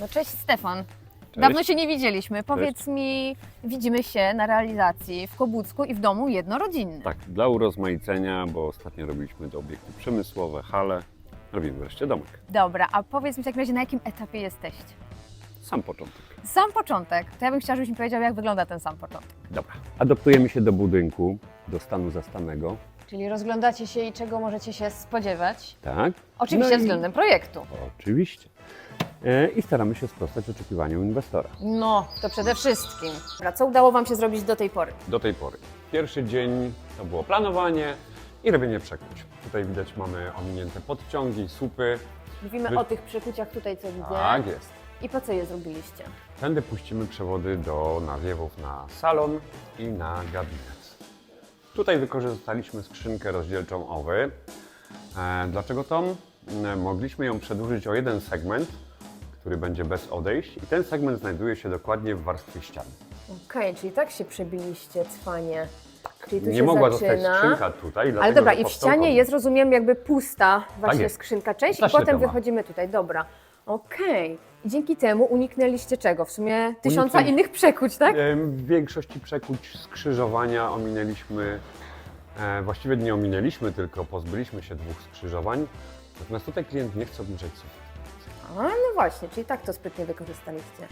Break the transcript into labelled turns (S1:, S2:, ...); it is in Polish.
S1: No cześć Stefan. Dawno się nie widzieliśmy. Powiedz mi, widzimy się na realizacji w Kobucku i w domu jednorodzinnym.
S2: Tak, dla urozmaicenia, bo ostatnio robiliśmy to obiekty przemysłowe, hale. Robimy wreszcie domek.
S1: Dobra, a powiedz mi w takim razie, na jakim etapie jesteście?
S2: Sam początek.
S1: Sam początek. To ja bym chciała, żebyś mi powiedział, jak wygląda ten sam początek.
S2: Dobra. Adaptujemy się do budynku, do stanu zastanego.
S1: Czyli rozglądacie się i czego możecie się spodziewać?
S2: Tak?
S1: Oczywiście
S2: No i-
S1: względem projektu.
S2: Oczywiście. E, I staramy się sprostać oczekiwaniom inwestora.
S1: No, to przede wszystkim. Dobra, co udało Wam się zrobić do tej pory?
S2: Do tej pory. Pierwszy dzień to było planowanie i robienie przekłuć. Tutaj widać mamy ominięte podciągi, słupy.
S1: Mówimy
S2: Wy-
S1: o tych przekuciach tutaj, co widzę.
S2: Tak jest.
S1: I po co je zrobiliście?
S2: Tędy puścimy przewody do nawiewów na salon i na gabinet. Tutaj wykorzystaliśmy skrzynkę rozdzielczą OWY. E, dlaczego to? E, Mogliśmy ją przedłużyć o jeden segment, który będzie bez odejść i ten segment znajduje się dokładnie w warstwie ścian.
S1: Okej, czyli tak się przebiliście, cwanie. Czyli tu
S2: Nie
S1: się
S2: mogła
S1: zaczyna.
S2: zostać skrzynka tutaj,
S1: Ale
S2: dlatego,
S1: dobra,
S2: że
S1: i w
S2: powstał
S1: ścianie jest, rozumiem, jakby pusta właśnie
S2: jest.
S1: skrzynka część i
S2: Zaślepiona.
S1: potem wychodzimy tutaj, dobra. Okej. I dzięki temu uniknęliście czego? W sumie tysiąca
S2: Uniknę-
S1: innych przekuć, tak?
S2: E, W większości przekuć skrzyżowania ominęliśmy, e, właściwie nie ominęliśmy, tylko pozbyliśmy się dwóch skrzyżowań. Natomiast tutaj klient nie chce sufit.
S1: No właśnie, czyli tak to sprytnie wykorzystaliście.